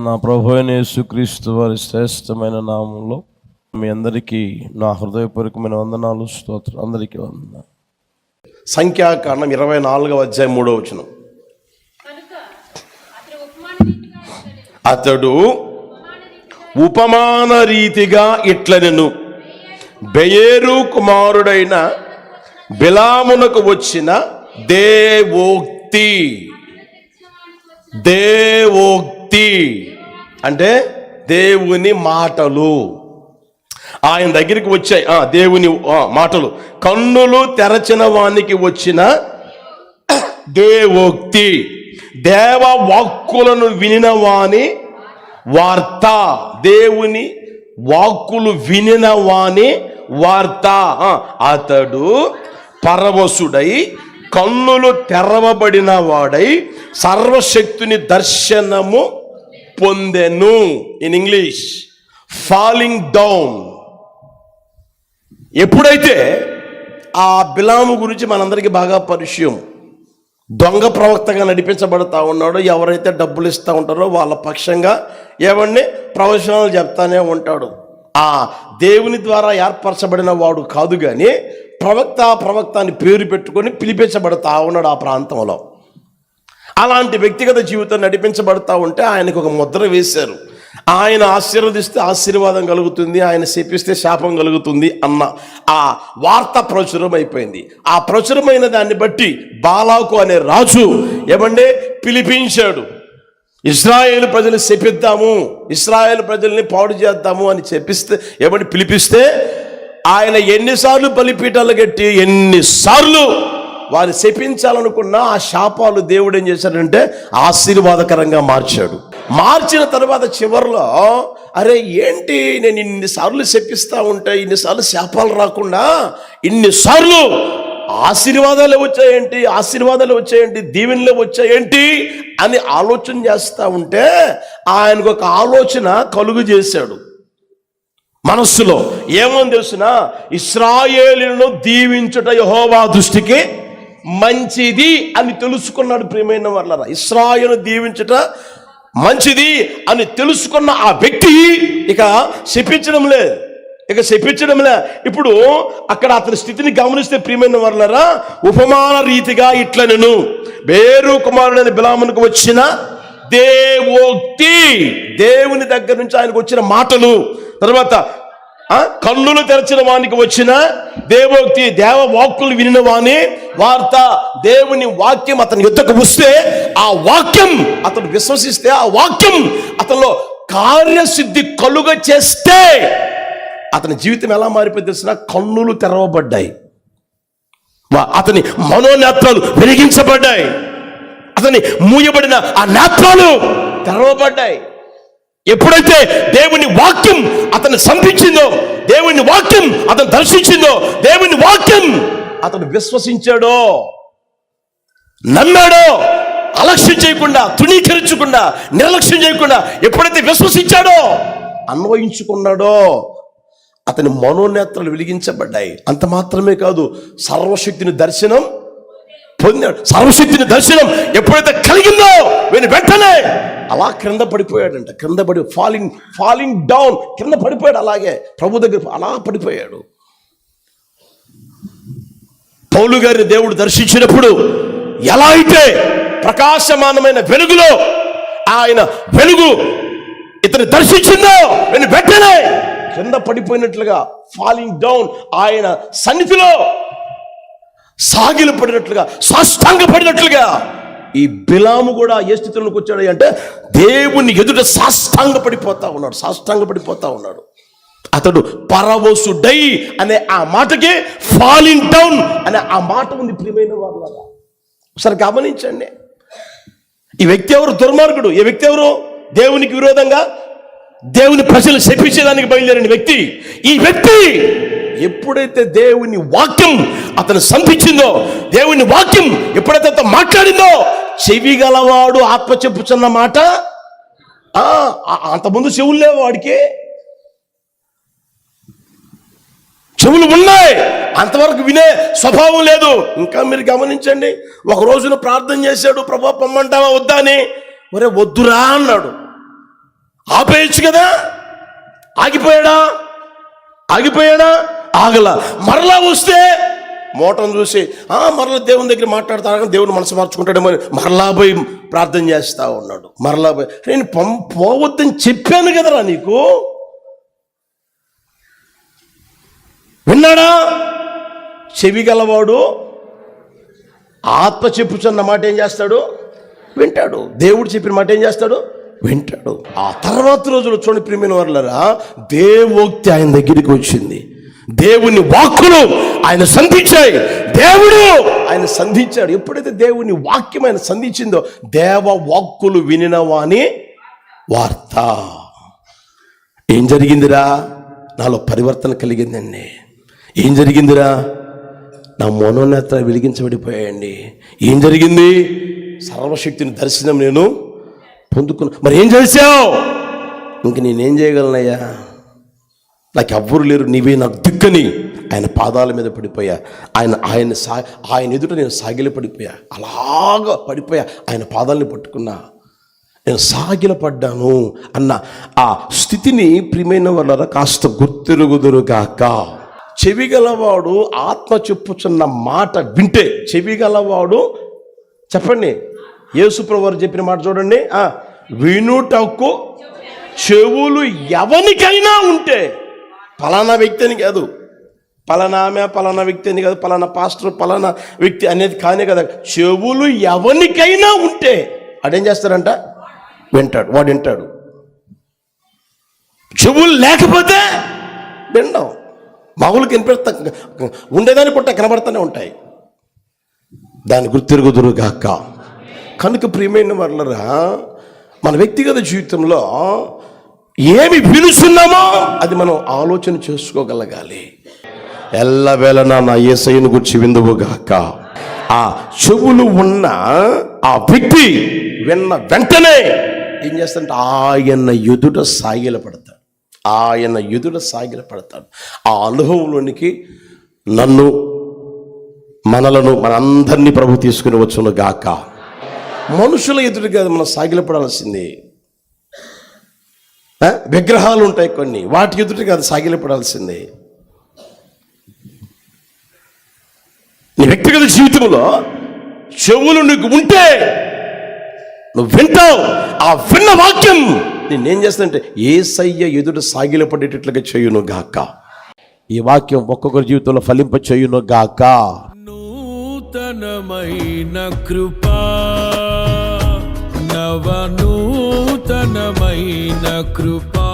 మన ప్రభు యేసుక్రీస్తు వారి శ్రేష్టమైన నామంలో మీ అందరికీ నా హృదయపూర్వకమైన వందనాలు స్తోత్రం అందరికీ వందనాలు. సంఖ్యాకాండం ఇరవై నాలుగవ అధ్యాయం మూడో వచనం. అతడు ఉపమాన రీతిగా అతడు ఉపమాన రీతిగా ఇట్లనెను. బెయేరు కుమారుడైన బిలామునకు వచ్చిన దేవోక్తి. దేవోక్తి. అంటే దేవుని మాటలు. ఆయన దగ్గరికి వచ్చాయి ఆ, దేవుని మాటలు. కన్నులు తెరచిన వానికి వచ్చిన దేవోక్తి. దేవ వాక్కులను వినిన వాని వార్త. దేవుని వాక్కులు వినిన వాని వార్త. అతడు పరవశుడై కన్నులు తెరవబడిన వాడై సర్వశక్తుని దర్శనము పొందెను ఇన్ ఇంగ్లీష్ ఫాలింగ్ డౌన్ ఎప్పుడైతే ఆ బిలాము గురించి మనందరికీ బాగా పరిచయం దొంగ ప్రవక్తగా నడిపించబడతా ఉన్నాడో ఎవరైతే డబ్బులు ఇస్తూ ఉంటారో వాళ్ళ పక్షంగా ఏమన్నా ప్రవచనాలు చెప్తానే ఉంటాడు. ఆ దేవుని ద్వారా ఏర్పరచబడిన వాడు కాదు కానీ ప్రవక్త ప్రవక్త అని పేరు పెట్టుకొని పిలిపించబడతా ఉన్నాడు ఆ ప్రాంతంలో. అలాంటి వ్యక్తిగత జీవితం నడిపించబడతా ఉంటే ఆయనకు ఒక ముద్ర వేశారు. ఆయన ఆశీర్వదిస్తే ఆశీర్వాదం కలుగుతుంది ఆయన శపిస్తే శాపం కలుగుతుంది అన్న ఆ వార్త ప్రచురం అయిపోయింది ఆ ప్రచురమైన దాన్ని బట్టి బాలాకు అనే రాజు ఏమంటే పిలిపించాడు. ఇస్రాయేల్ ప్రజలు శపిద్దాము ఇస్రాయేల్ ప్రజల్ని పాడు చేద్దాము అని చెప్పిస్తే ఏమంటే పిలిపిస్తే ఆయన ఎన్నిసార్లు బలిపీఠాలు కట్టి ఎన్నిసార్లు వారు శపించాలనుకున్న ఆ శాపాలు దేవుడు ఏం చేశాడంటే ఆశీర్వాదకరంగా మార్చాడు. మార్చిన తర్వాత చివరిలో అరే ఏంటి నేను ఇన్నిసార్లు శపిస్తా ఉంటే ఇన్నిసార్లు శాపాలు రాకుండా ఇన్నిసార్లు ఆశీర్వాదాలు వచ్చాయేంటి ఆశీర్వాదాలు వచ్చాయేంటి దీవెనలు వచ్చాయేంటి అని ఆలోచన చేస్తూ ఉంటే ఆయనకు ఒక ఆలోచన కలుగు చేశాడు. మనస్సులో ఏమని తెలిసిన? ఇస్రాయేలును దీవించుట యహోవా దృష్టికి మంచిది అని తెలుసుకున్నాడు ప్రియమైన వాళ్ళరా ఇస్రాయను దీవించట మంచిది అని తెలుసుకున్న ఆ వ్యక్తి ఇక శపించడం లేదు ఇక శపించడంలే. ఇప్పుడు అక్కడ అతని స్థితిని గమనిస్తే ప్రియమైన వాళ్ళరా ఉపమాన రీతిగా ఇట్ల నేను వేరు కుమారుడైన బిలామునికి వచ్చిన దేవోక్తి దేవుని దగ్గర నుంచి ఆయనకు వచ్చిన మాటలు. తర్వాత కన్నులు తెరచిన వానికి వచ్చిన దేవోక్తి దేవ వాక్కులు వినిన వాని వార్త దేవుని వాక్యం అతని యుద్ధకు వస్తే ఆ వాక్యం అతను విశ్వసిస్తే ఆ వాక్యం అతనిలో కార్యసిద్ధి కలుగ చేస్తే అతని జీవితం ఎలా మారిపోయింది తెలిసిన కన్నులు తెరవబడ్డాయి. అతని మనోనేత్రాలు వెలిగించబడ్డాయి. అతని మూయబడిన ఆ నేత్రాలు తెరవబడ్డాయి. ఎప్పుడైతే దేవుని వాక్యం అతను సంపించిందో దేవుని వాక్యం అతను దర్శించిందో దేవుని వాక్యం అతను విశ్వసించాడో నమ్మాడో అలక్ష్యం చేయకుండా తృణీకరించకుండా నిర్లక్ష్యం చేయకుండా ఎప్పుడైతే విశ్వసించాడో అన్వయించుకున్నాడో అతని మనోనేత్రాలు వెలిగించబడ్డాయి. అంత మాత్రమే కాదు సర్వశక్తిని దర్శనం పొందాడు సర్వశక్తిని దర్శనం ఎప్పుడైతే కలిగిందో వీని వెంటనే అలా క్రింద పడిపోయాడంట. క్రింద పడి ఫాలింగ్ ఫాలింగ్ డౌన్ క్రింద పడిపోయాడు అలాగే. ప్రభు దగ్గర అలా పడిపోయాడు. పౌలు గారిని దేవుడు దర్శించినప్పుడు ఎలా అయితే ప్రకాశమానమైన వెలుగులో ఆయన వెలుగు ఇతను దర్శించిందో నేను వెంటనే కింద పడిపోయినట్లుగా ఫాలింగ్ డౌన్ ఆయన సన్నిధిలో సాగిలు పడినట్లుగా సాష్టాంగ పడినట్లుగా ఈ బిలాము కూడా ఏ స్థితిలోకి వచ్చాడు అంటే దేవుని ఎదుట సాష్టాంగ పడిపోతా ఉన్నాడు సాష్టాంగ పడిపోతా ఉన్నాడు. అతడు పరవశుడై అనే ఆ మాటకి ఫాలింగ్ డౌన్ అనే ఆ మాట ఉంది ప్రియమైన వాళ్ళ ఒకసారి గమనించండి. ఈ వ్యక్తి ఎవరు? దుర్మార్గుడు. ఈ వ్యక్తి ఎవరు? దేవునికి విరోధంగా దేవుని ప్రజలు శపించేదానికి బయలుదేరిన వ్యక్తి. ఈ వ్యక్తి ఎప్పుడైతే దేవుని వాక్యం అతను సంపించిందో దేవుని వాక్యం ఎప్పుడైతే అతను మాట్లాడిందో చెవి గలవాడు ఆత్మ చెప్పుచున్న మాట అంతకుముందు చెవులు లేవు వాడికి. చెవులు ఉన్నాయి అంతవరకు వినే స్వభావం లేదు. ఇంకా మీరు గమనించండి ఒక రోజున ప్రార్థన చేశాడు ప్రభా పొమ్మంటావా వద్దా అని. ఒరే వద్దురా అన్నాడు. ఆపేయచ్చు కదా? ఆగిపోయాడా? ఆగిపోయాడా? ఆగల. మరలా వస్తే మోటం చూసి ఆ మరలా దేవుని దగ్గర మాట్లాడతాడు దేవుని మనసు మార్చుకుంటాడేమో మరలా పోయి ప్రార్థన చేస్తా ఉన్నాడు. మరలా పోయి నేను పం పోవద్దని చెప్పాను కదరా నీకు. విన్నాడా? చెవి గలవాడు ఆత్మ చెప్పుచున్న మాట ఏం చేస్తాడు? వింటాడు. దేవుడు చెప్పిన మాట ఏం చేస్తాడు? వింటాడు. ఆ తర్వాత రోజులు చూడండి ప్రియమైన వాళ్ళరా దేవోక్తి ఆయన దగ్గరికి వచ్చింది. దేవుని వాక్కులు ఆయన సంధించాయి. దేవుడు ఆయన సంధించాడు. ఎప్పుడైతే దేవుని వాక్యం ఆయన సంధించిందో దేవ వాక్కులు వినిన వార్త. ఏం జరిగిందిరా? నాలో పరివర్తన కలిగిందండి. ఏం జరిగిందిరా? నా మనోనేత్ర వెలిగించబడిపోయాయండి. ఏం జరిగింది? సర్వశక్తిని దర్శనం నేను పొందుకున్నా మరి ఏం చేశావు? ఇంక నేనేం చేయగలనయ్యా? నాకు ఎవ్వరు లేరు నీవే నాకు దిక్కని. ఆయన పాదాల మీద పడిపోయా. ఆయన ఆయన సా ఆయన ఎదుట నేను సాగిల పడిపోయా. అలాగా పడిపోయా. ఆయన పాదాలని పట్టుకున్నా. నేను సాగిల పడ్డాను అన్న ఆ స్థితిని ప్రియమైన వాళ్ళ కాస్త గుర్తిరుగుదురుగాక చెవి గలవాడు ఆత్మ చెప్పుచున్న మాట వింటే చెవి గలవాడు చెప్పండి. యేసుప్రవారు చెప్పిన మాట చూడండి. వినుటకు చెవులు ఎవరికైనా ఉంటే పలానా వ్యక్తి అని కాదు. పలానా ఆమె పలానా వ్యక్తి అని కాదు. పలానా పాస్టర్ పలానా వ్యక్తి అనేది కానే కదా. చెవులు ఎవరికైనా ఉంటే అడేం చేస్తారంట వింటాడు వాడు వింటాడు. చెవులు లేకపోతే వినడం. మామూలుగా కనిపెడతా ఉండేదాన్ని పుట్ట కనబడుతూనే ఉంటాయి. దాని గుర్తిరుగుదురు కాక కనుక ప్రియమైన వాళ్ళరా మన వ్యక్తిగత జీవితంలో ఏమి పిలుస్తున్నామో అది మనం ఆలోచన చేసుకోగలగాలి. ఎల్లవేళ నా ఏసైను గురించి విందువుగాక. ఆ చెవులు ఉన్న ఆ వ్యక్తి విన్న వెంటనే ఏం చేస్తాడంటే ఆయన ఎదుట సాగిల పడతాడు. ఆయన ఎదుట సాగిల పడతాడు. ఆ అనుభవంలోనికి నన్ను మనలను మనందరినీ ప్రభు తీసుకుని వచ్చును గాక. మనుషుల ఎదురుగా మనం సాగిలపడాల్సింది. విగ్రహాలు ఉంటాయి కొన్ని. వాటి ఎదుటికి అది సాగిలిపడాల్సిందే. నీ వ్యక్తిగత జీవితంలో చెవులు నీకు ఉంటే నువ్వు వింటావు. ఆ విన్న వాక్యం నేనేం చేస్తానంటే ఏ సయ్య ఎదుట సాగిలపడేటట్లుగా చేయును గాక. ఈ వాక్యం ఒక్కొక్కరి జీవితంలో ఫలింప చేయును గాక. నూతనమైన కృపా నవనూ నూతనమైన కృపా